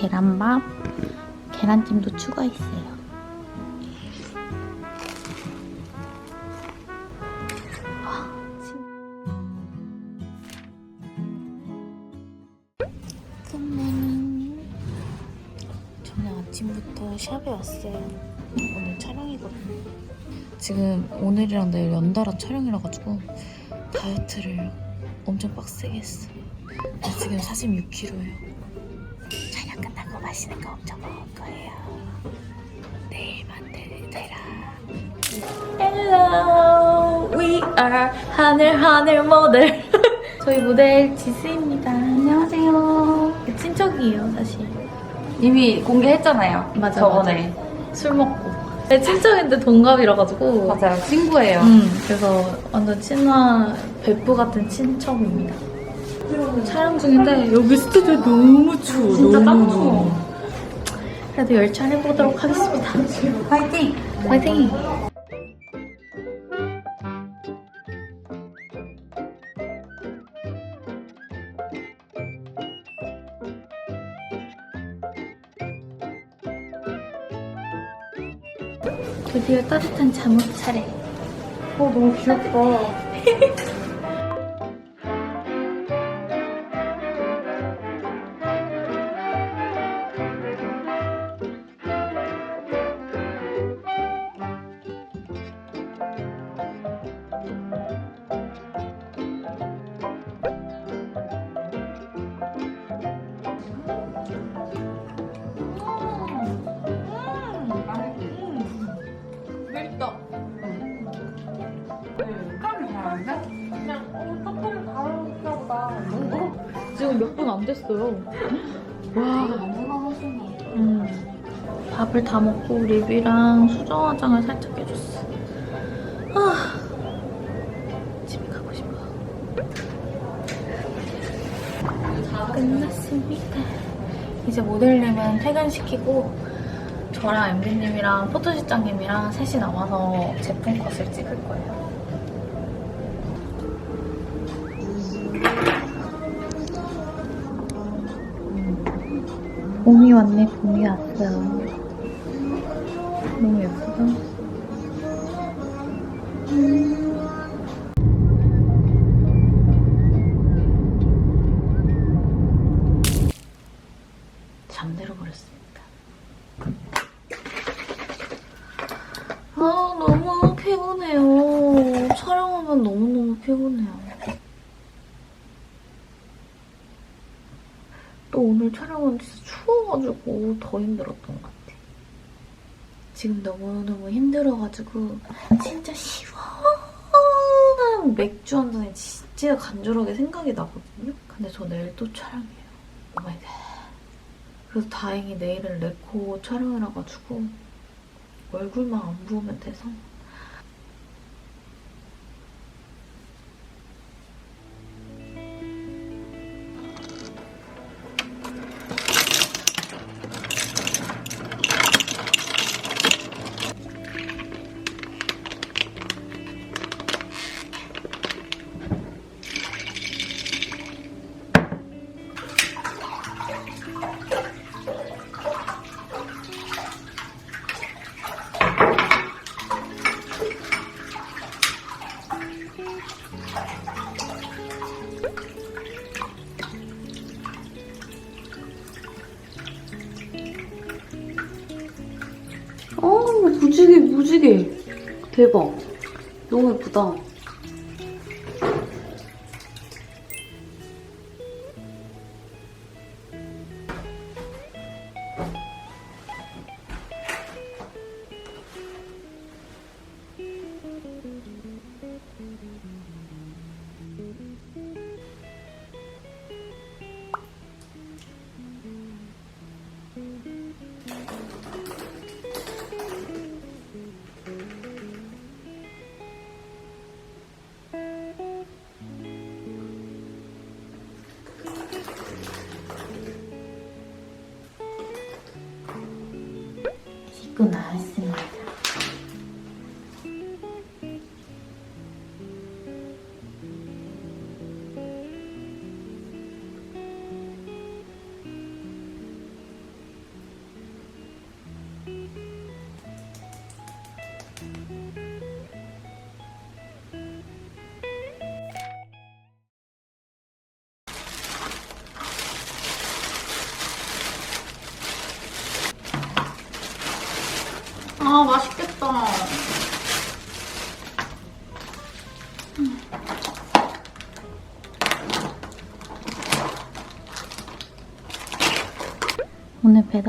계란밥, 계란찜도 추가했어요. 아침부터 샵에 왔어요. 오늘 촬영이거든요. 지금 오늘이랑 내일 연달아 촬영이라 가지고 다이어트를 엄청 빡세게 했어. 나 지금 46kg예요. 맛있는 거 엄청 먹을 거예요. 내일 만들더라. Hello, we are 하늘 하늘 모델. 저희 모델 지수입니다. 안녕하세요. 친척이에요, 사실. 이미 공개했잖아요. 맞아, 저번에. 술 먹고. 내 친척인데 동갑이라 가지고. 맞아요. 친구예요. 음, 그래서 완전 친한 베프 같은 친척입니다. 촬영 중인데 여기 스튜디오 너무 추워. 진짜 딱 추워. 그래도 열심히 해보도록 하겠습니다. 파이팅! 화이팅! 드디어 따뜻한 잠옷 차례. 어, 너무 귀엽다. 안 됐어요. 와. 음. 밥을 다 먹고 립이랑 수정 화장을 살짝 해줬어. 아. 집에 가고 싶어. 끝났습니다. 이제 모델님은 퇴근시키고 저랑 엠비님이랑 포토실장님이랑 셋이 남아서 제품 컷을 찍을 거예요. 봄이 왔네, 봄이 왔어요. 너무 예쁘다. 더 힘들었던 것 같아. 지금 너무너무 힘들어가지고 진짜 시원한 맥주 한 잔이 진짜 간절하게 생각이 나거든요. 근데 저 내일 또 촬영이에요. 오마이갓. 그래서 다행히 내일은 레코 촬영이라 가지고 얼굴만 안 부으면 돼서 대박.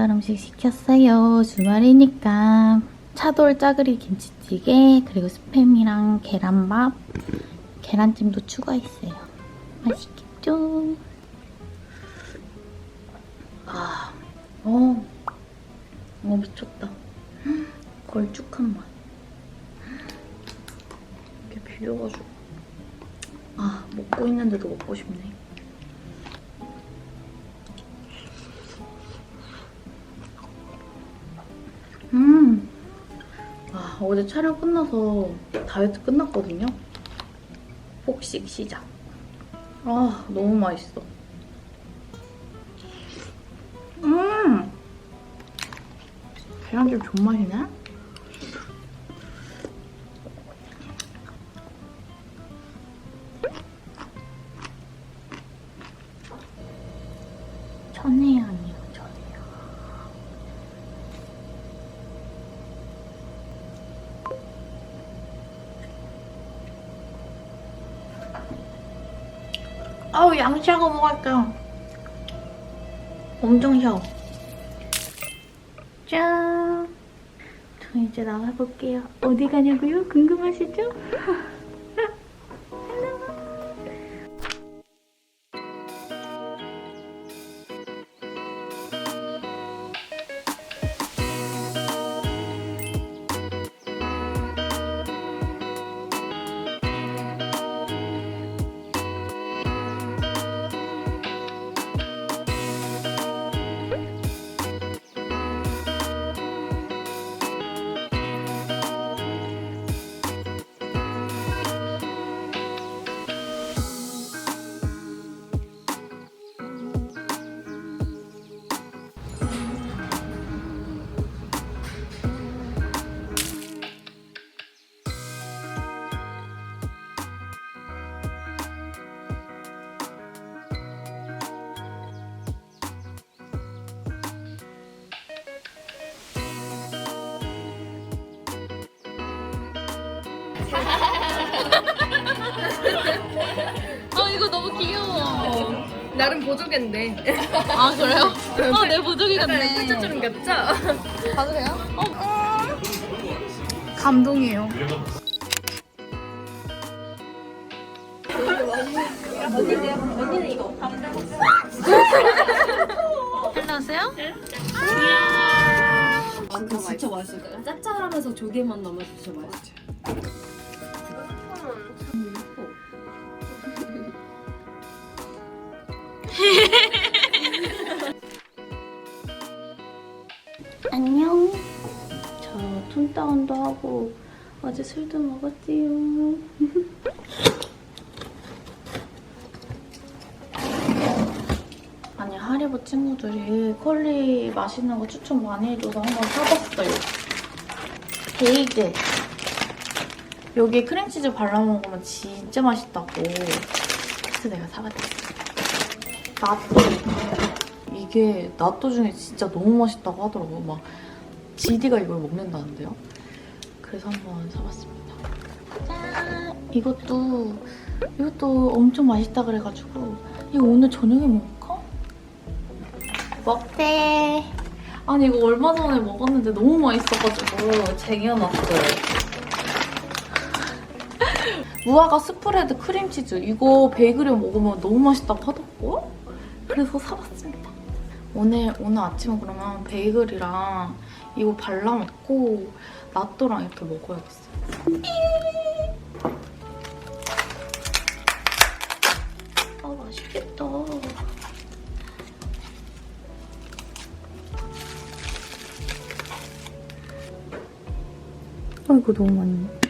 배달 음식 시켰어요. 주말이니까. 차돌 짜글이 김치찌개, 그리고 스팸이랑 계란밥, 계란찜도 추가했어요. 맛있겠죠? 아, 어, 어 미쳤다. 걸쭉한 맛. 이렇게 비벼가지고. 아, 먹고 있는데도 먹고 싶네. 어제 촬영 끝나서 다이어트 끝났거든요. 폭식 시작. 아, 너무 맛있어. 음! 계란찜 존맛이네? 양치하고 먹을게요. 엄청 셔. 짠. 저 이제 나가볼게요. 어디 가냐고요? 궁금하시죠? 나름 보조개인데. 아 그래요? 아내 보조개 같네. 쭈쭈쭈름 같죠? 봐도 돼요? 어. 감동이에요. 안녕하세요. 아, 그 진짜 맛있어요. 짭짤하면서 조개만 남아서 진짜 맛있어 안녕. 저 톤다운도 하고 어제 술도 먹었지요. 아니 하리보 친구들이 컬리 맛있는 거 추천 많이 해줘서 한번 사봤어요. 베이글. 여기에 크림치즈 발라 먹으면 진짜 맛있다고. 그래서 내가 사봤지. 나또 이게 나또 중에 진짜 너무 맛있다고 하더라고요. 막 지디가 이걸 먹는다는데요. 그래서 한번 사봤습니다. 짠! 이것도 이것도 엄청 맛있다 그래가지고 이거 오늘 저녁에 먹을까? 먹대. 아니 이거 얼마 전에 먹었는데 너무 맛있어가지고 쟁여놨어요. 무화과 스프레드 크림치즈 이거 베이글에 먹으면 너무 맛있다고 하더라고요. 그래서 사봤습니다. 오늘 오늘 아침은 그러면 베이글이랑 이거 발라 먹고 나또랑 이렇게 먹어야겠어요. 아 맛있겠다. 아 이거 너무 많이. 너무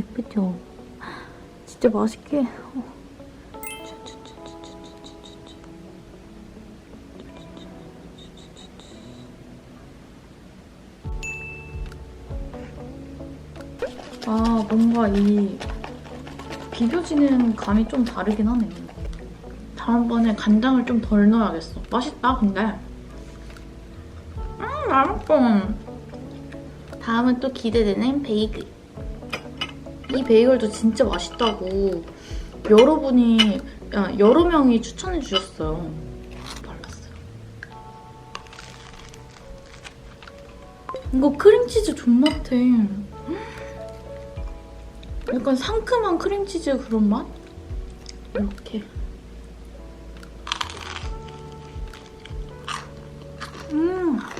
예쁘죠? 진짜 맛있게. 어. 아, 뭔가 이 비벼지는 감이 좀 다르긴 하네요. 다음번에 간장을 좀 덜 넣어야겠어. 맛있다, 근데. 음, 맛있어. 다음은 또 기대되는 베이글. 이 베이글도 진짜 맛있다고 여러분이, 야, 여러 명이 추천해 주셨어요. 이거 크림치즈 존맛해. 약간 상큼한 크림치즈 그런 맛? 이렇게. 음. 음.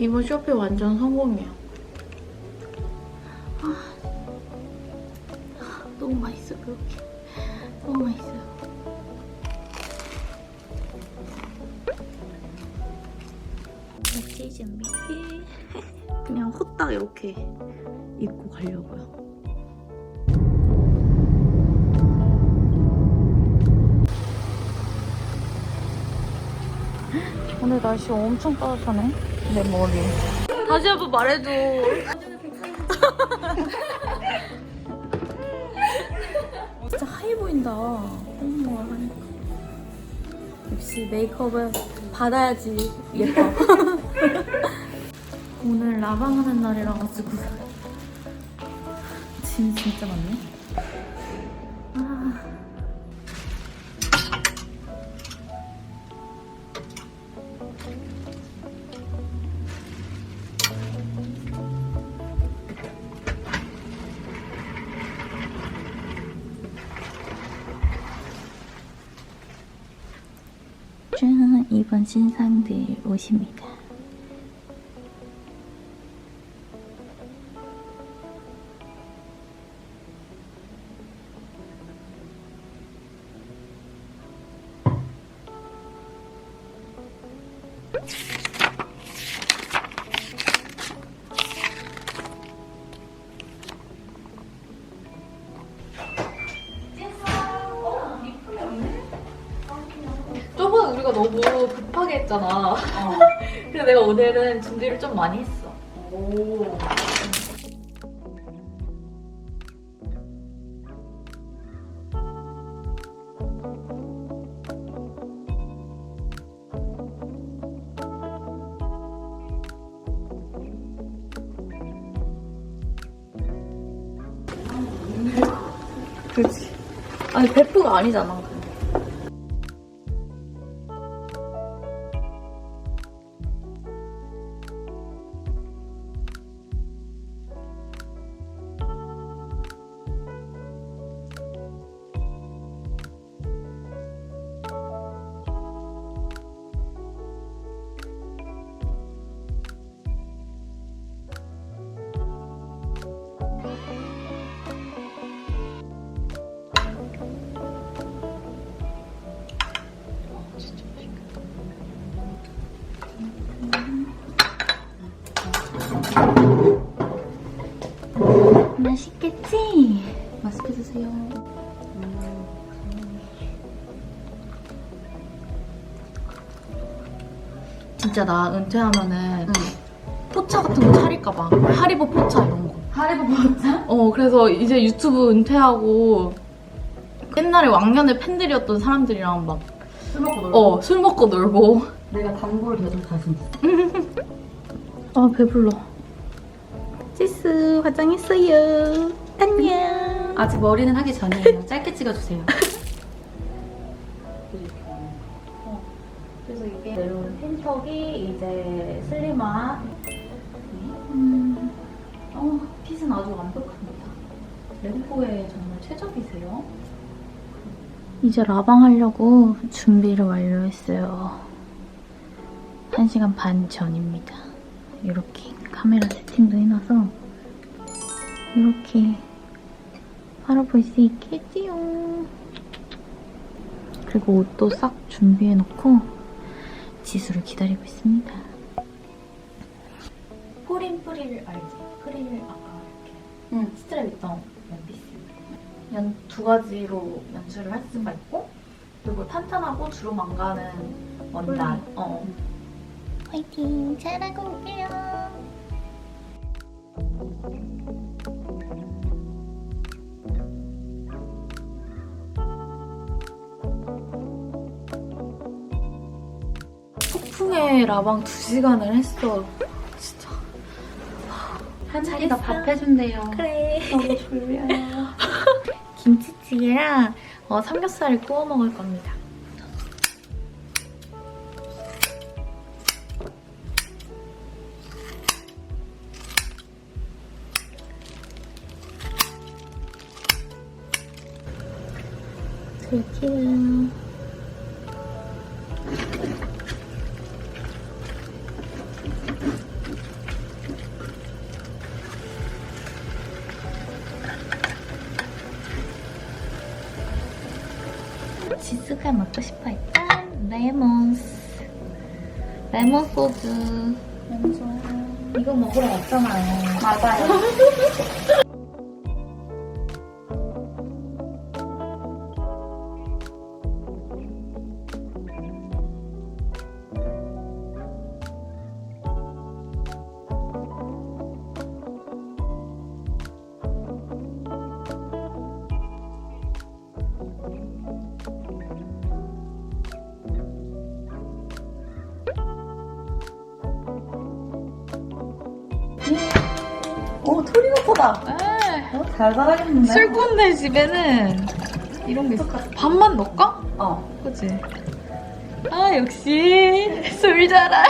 이번 쇼핑 완전 성공이야. 아. 너무 맛있어, 이렇게. 너무 맛있어요. 치즈 준비 끝. 그냥 호딱 이렇게 입고 가려고요. 오늘 날씨 엄청 따뜻하네. 내 머리. 다시 한번 말해줘. 진짜 하얘 보인다. 홈모어 하니까. 역시 메이크업은 받아야지 예뻐. 오늘 라방하는 날이라 가지고 짐 진짜 많네. 이번 신상들 우리가 너무 급하게 했잖아. 그래서 내가 오늘은 준비를 좀 많이 했어. 오. 그렇지. 아니 베프가 아니잖아. 진짜 나 은퇴하면은 포차 같은 거 차릴까봐. 하리보 포차 이런 거. 하리보 먹자? 어, 그래서 이제 유튜브 은퇴하고 옛날에 왕년에 팬들이었던 사람들이랑 막, 술 먹고 놀고 어, 술 먹고 놀고. 내가 단골 자신 있어 아, 배불러. 치스 화장했어요. 안녕. 아직 머리는 하기 전이에요 짧게 찍어주세요 그래서 이게 메론 펜턱이 이제 슬림한 음, 어, 핏은 아주 완벽합니다. 램코에 정말 최적이세요. 이제 라방 하려고 준비를 완료했어요. 1시간 반 전입니다. 이렇게 카메라 세팅도 해놔서 이렇게 바라볼 수 있겠지요. 그리고 옷도 싹 준비해놓고 지수를 기다리고 있습니다. 포린 프릴 알지? 프릴 아까 이렇게 응. 스트랩 있던 원피스. 연 두 가지로 연출을 할 수가 있고 그리고 탄탄하고 주름 안 가는 원단. 어. 화이팅! 잘하고 올게요. 폭풍의 라방 2시간을 했어. 진짜. 한 자리가 밥 해준대요. 그래. 너무 졸려요. 김치찌개랑 어, 삼겹살을 구워 먹을 겁니다. 지수 레몬 소주. 이거 먹으러 왔잖아요 맞아요. 잘 살아겠는데? 술꾼네 집에는 이런 게 있어 밥만 넣을까? 어. 그치? 아 역시 술 잘알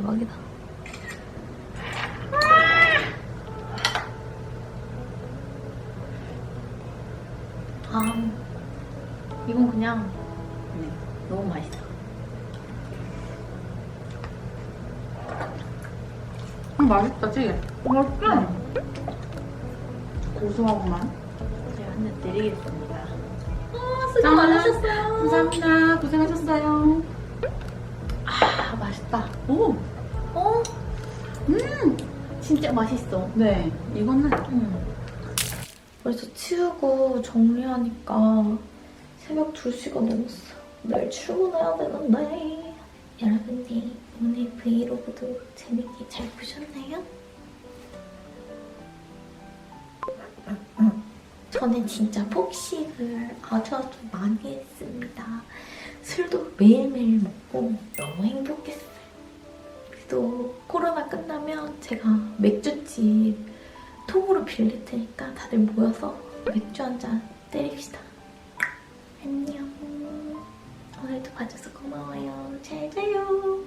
대박이다. 아, 이건 그냥 네. 너무 맛있어. 음, 맛있다, 찌개. 맛있어? 고소하구만. 제가 한잔 드리겠습니다. 수고 많으셨어요. 감사합니다. 고생하셨어요. 진짜 맛있어. 네. 이거는 음. 그래서 치우고 정리하니까 새벽 2시가 넘었어. 내일 출근해야 되는데. 여러분들 오늘 브이로그도 재밌게 잘 보셨나요? 저는 진짜 폭식을 아주 아주 많이 했습니다. 술도 매일매일 먹고 너무 행복했어요. 그래도 코로나 끝나면 제가 맥주집 통으로 빌릴 테니까 다들 모여서 맥주 한 잔 때립시다. 안녕. 오늘도 봐줘서 고마워요. 잘 자요.